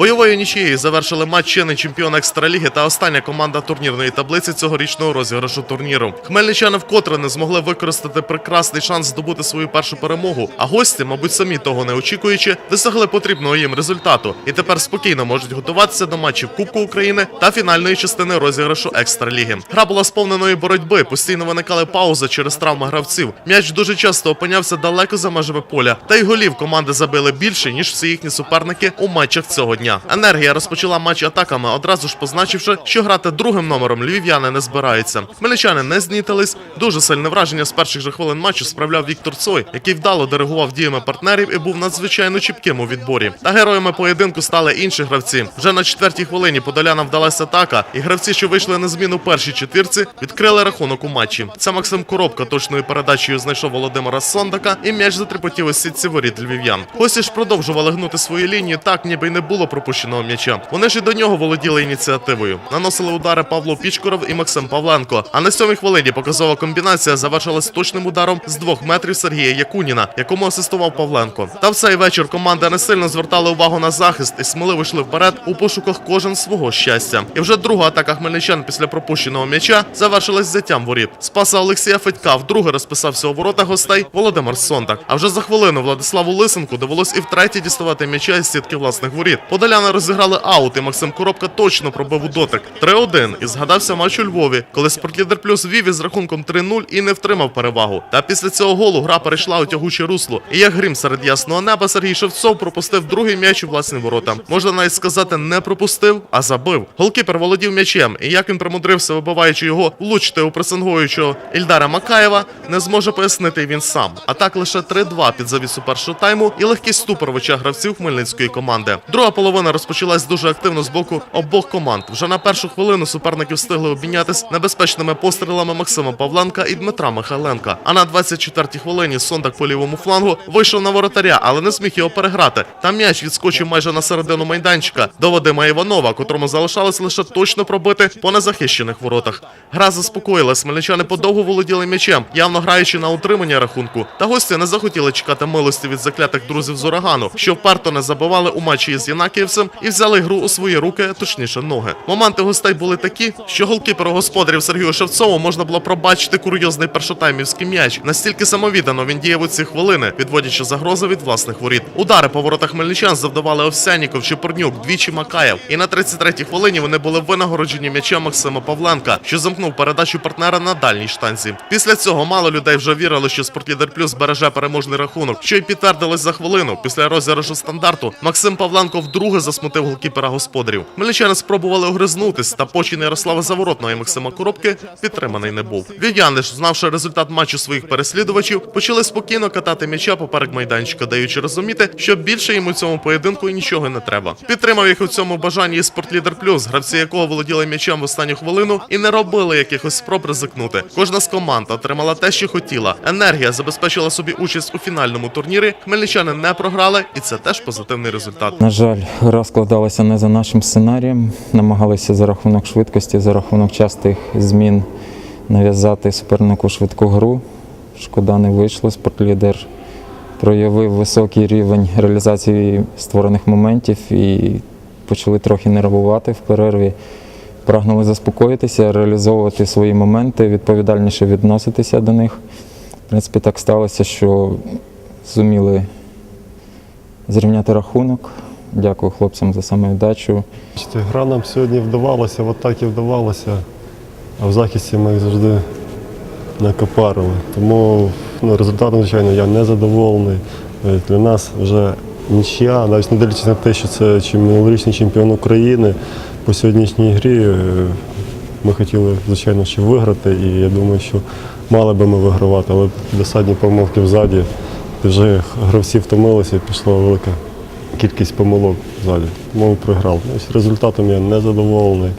Бойовою нічією завершили матч чинний чемпіон екстраліги та остання команда турнірної таблиці цьогорічного розіграшу турніру. Хмельничани вкотре не змогли використати прекрасний шанс здобути свою першу перемогу. А гості, мабуть, самі того не очікуючи, досягли потрібного їм результату і тепер спокійно можуть готуватися до матчів Кубку України та фінальної частини розіграшу екстраліги. Гра була сповненою боротьби, постійно виникали паузи через травми гравців. М'яч дуже часто опинявся далеко за межами поля, та й голів команди забили більше ніж всі їхні суперники у матчах цього дня. Енергія розпочала матч атаками, одразу ж позначивши, що грати другим номером львів'яни не збираються. Хмельничани не знітились. Дуже сильне враження з перших же хвилин матчу справляв Віктор Цой, який вдало диригував діями партнерів і був надзвичайно чіпким у відборі. Та героями поєдинку стали інші гравці. Вже на четвертій хвилині Подоляна вдалася атака, і гравці, що вийшли на зміну першій четвірці, відкрили рахунок у матчі. Це Максим Коробка точною передачею знайшов Володимира Сондака, і м'яч затрепотів у сітці воріт львів'ян. Гості ж продовжували гнути свою лінію так, ніби й не було пропущеного м'яча. Вони ж і до нього володіли ініціативою. Наносили удари Павло Пічкоров і Максим Павленко. А на сьомій хвилині показова комбінація завершилась точним ударом з двох метрів Сергія Якуніна, якому асистував Павленко. Та в цей вечір команда не сильно звертала увагу на захист і сміливо йшли вперед у пошуках кожен свого щастя. І вже друга атака хмельничан після пропущеного м'яча завершилась взяттям воріт. Спаса Олексія Федька вдруге розписався у воротах гостей Володимир Сонтак. А вже за хвилину Владиславу Лисенку довелось і втретє діставати м'яча із сітки власних воріт. Подоляни розіграли аут, і Максим Коробка точно пробив у дотик 3-1 і згадався матч у Львові, коли Спортлідер Плюс вів із рахунком 3-0 і не втримав перевагу. Та після цього голу гра перейшла у тягуче русло. І як грім серед ясного неба Сергій Шевцов пропустив другий м'яч у власні ворота. Можна навіть сказати, не пропустив, а забив. Голкіпер володів м'ячем, і як він примудрився, вибиваючи його, влучити у пресингуючого Ільдара Макаєва, не зможе пояснити він сам. А так лише 3-2 під завісу першого тайму і легкий ступор в очах гравців хмельницької команди. Друга половина розпочалась дуже активно з боку обох команд. Вже на першу хвилину суперники встигли обмінятись небезпечними пострілами Максима Павленка і Дмитра Михайленка. А на 24-й хвилині Сондак по лівому флангу вийшов на воротаря, але не зміг його переграти. Та м'яч відскочив майже на середину майданчика до Вадима Іванова, котрому залишалось лише точно пробити по незахищених воротах. Гра заспокоїлась, смельничани подовго володіли м'ячем, явно граючи на утримання рахунку. Та гості не захотіли чекати милості від заклятих друзів з урагану, що вперто не забивали у матчі із Янакіївцем і взяли гру у свої руки, точніше ноги. Моменти гостей були такі, що голкіперу господарів Сергію Шевцову можна було пробачити курйозний першотаймівський м'яч. Настільки самовіддано він діяв у ці хвилини, відводячи загрози від власних воріт. Удари по воротах хмельничан завдавали Овсяніков, Чепурнюк, двічі Макаєв. І на 33-й хвилині вони були винагороджені м'ячем Максима Павленка, що замкнув передачу партнера на дальній штанці. Після цього мало людей вже вірили, що Спортлідер Плюс береже переможний рахунок, що й підтвердилось за хвилину. Після розіграшу стандарту Максим Павленко вдруге засмутив голкіпера господарів. Мельничани спробували огризнутись, та почин Ярослава Заворотного і Максима Коробки підтриманий не був. Львів'яни ж, знавши результат матчу своїх переслідувачів, почали спокійно катати м'яча поперек майданчика, даючи розуміти, що більше йому цьому поєдинку нічого не треба. Підтримав їх у цьому бажанні і Спортлідер Плюс, гравці якого володіли м'ячем в останню хвилину і не робили якихось спроб ризикнути. Кожна з команд отримала те, що хотіла. Енергія забезпечила собі участь у фінальному турнірі. Хмельничани не програли, і це теж позитивний результат. На жаль, гра складалася не за нашим сценарієм. Намагалися за рахунок швидкості, за рахунок частих змін нав'язати супернику швидку гру. Шкода не вийшло. Спортлідер проявив високий рівень реалізації створених моментів і почали трохи нервувати в перерві. Прагнули заспокоїтися, реалізовувати свої моменти, відповідальніше відноситися до них. В принципі, так сталося, що зуміли зрівняти рахунок. Дякую хлопцям за самовіддачу. Гра нам сьогодні вдавалася, в атакі вдавалася, а в захисті ми їх завжди накопарили. Тому ну, результатом, звичайно, я не задоволений. Е, Для нас вже нічия, навіть не дивлячись на те, що це чи минулорічний чемпіон України по сьогоднішній грі. е, Ми хотіли, звичайно, ще виграти, і я думаю, що мали би ми вигравати, але досадні помилки взаді. Вже гравці втомилися, і пішла велика кількість помилок ззаді. Тому ми програли. Ось Результатом я не задоволений.